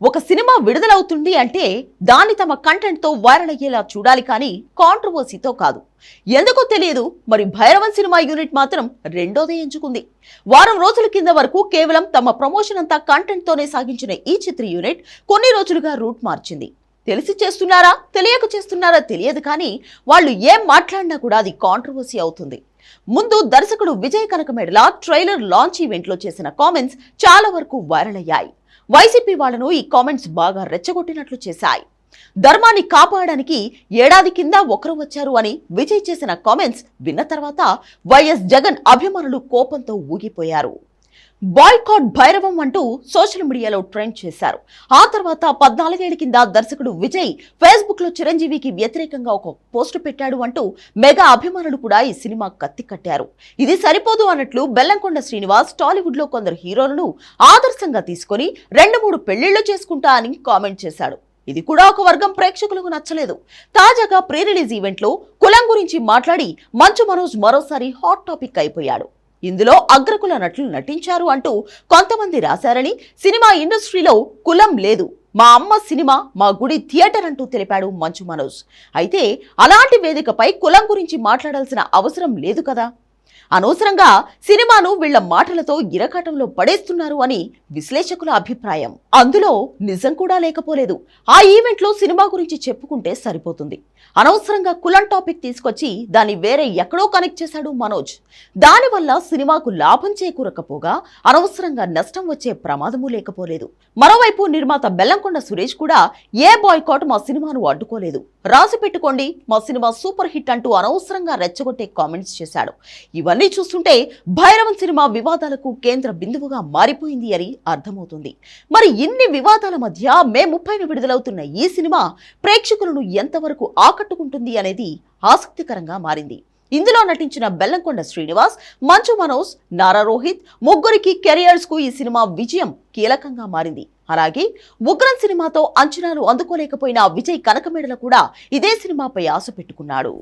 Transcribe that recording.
ఒక సినిమా విడుదలవుతుంది అంటే దాన్ని తమ కంటెంట్తో వైరల్ అయ్యేలా చూడాలి కానీ కాంట్రవర్సీతో కాదు. ఎందుకో తెలియదు మరి భైరవన్ సినిమా యూనిట్ మాత్రం రెండోదే ఎంచుకుంది. వారం రోజుల కింద వరకు కేవలం తమ ప్రమోషన్ అంతా కంటెంట్తోనే సాగించిన ఈ చిత్ర యూనిట్ కొన్ని రోజులుగా రూట్ మార్చింది. తెలిసి చేస్తున్నారా తెలియక చేస్తున్నారా తెలియదు కానీ వాళ్ళు ఏం మాట్లాడినా కూడా అది కాంట్రవర్సీ అవుతుంది. ముందు దర్శకుడు విజయ్ కనకమేడల ట్రైలర్ లాంచ్ ఈవెంట్లో చేసిన కామెంట్స్ చాలా వరకు వైరల్ అయ్యాయి. వైసీపీ వాళ్ళను ఈ కామెంట్స్ బాగా రెచ్చగొట్టినట్లు చేశాయి. ధర్మాన్ని కాపాడడానికి ఏడాది కింద ఒకరు వచ్చారు అని విజయ్ చేసిన కామెంట్స్ విన్న తర్వాత వైఎస్ జగన్ అభిమానులు కోపంతో ఊగిపోయారు. బాయ్కాట్ భైరవం అంటూ సోషల్ మీడియాలో ట్రెండ్ చేశారు. ఆ తర్వాత పద్నాలుగేళ్ళ కింద దర్శకుడు విజయ్ ఫేస్బుక్లో చిరంజీవికి వ్యతిరేకంగా ఒక పోస్టు పెట్టాడు అంటూ మెగా అభిమానులు కూడా ఈ సినిమా కత్తి కట్టారు. ఇది సరిపోదు అన్నట్లు బెల్లంకొండ శ్రీనివాస్ టాలీవుడ్లో కొందరు హీరోలను ఆదర్శంగా తీసుకొని రెండు మూడు పెళ్ళిళ్ళు చేసుకుంటా అని కామెంట్ చేశాడు. ఇది కూడా ఒక వర్గం ప్రేక్షకులకు నచ్చలేదు. తాజాగా ప్రీ రిలీజ్ ఈవెంట్లో కులం గురించి మాట్లాడి మంచు మనోజ్ మరోసారి హాట్ టాపిక్ అయిపోయాడు. ఇందులో అగ్రకుల నటులు నటించారు అంటూ కొంతమంది రాశారని సినిమా ఇండస్ట్రీలో కులం లేదు. మా అమ్మ సినిమా మా గుడి థియేటర్ అంటూ తెలిపాడు మంచు మనోజ్. అయితే అలాంటి వేదికపై కులం గురించి మాట్లాడాల్సిన అవసరం లేదు కదా? అనవసరంగా సినిమాను వీళ్ళ మాటలతో ఇరకాటంలో పడేస్తున్నారు అని విశ్లేషకుల అభిప్రాయం. అందులో నిజం కూడా లేకపోలేదు. ఆ ఈవెంట్లో సినిమా గురించి చెప్పుకుంటే సరిపోతుంది. అనవసరంగా కులం టాపిక్ తీసుకొచ్చి దాన్ని వేరే ఎక్కడో కనెక్ట్ చేశాడు మనోజ్. దానివల్ల సినిమాకు లాభం చేకూరకపోగా అనవసరంగా నష్టం వచ్చే ప్రమాదము లేకపోలేదు. మరోవైపు నిర్మాత బెల్లంకొండ సురేష్ కూడా ఏ బాయ్కాట్ మా సినిమాను అడ్డుకోలేదు. రాసి పెట్టుకోండి మా సినిమా సూపర్ హిట్ అంటూ అనవసరంగా రెచ్చగొట్టే కామెంట్స్ చేశాడు. ఇవన్నీ చూస్తుంటే భైరవన్ సినిమా వివాదాలకు కేంద్ర బిందువుగా మారిపోయింది అని అర్థమవుతుంది. మరి ఇన్ని వివాదాల మధ్య మే ముప్పైన విడుదలవుతున్న ఈ సినిమా ప్రేక్షకులను ఎంతవరకు ఆకట్టుకుంటుంది అనేది ఆసక్తికరంగా మారింది. ఇందులో నటించిన బెల్లంకొండ శ్రీనివాస్ మంచు మనోజ్ నారా రోహిత్ ముగ్గురికి కెరియర్స్కు ఈ సినిమా విజయం కీలకంగా మారింది. అలాగే ఉగ్రం సినిమాతో అంచనాలు అందుకోలేకపోయిన విజయ్ కనకమేడల కూడా ఇదే సినిమాపై ఆశ పెట్టుకున్నాడు.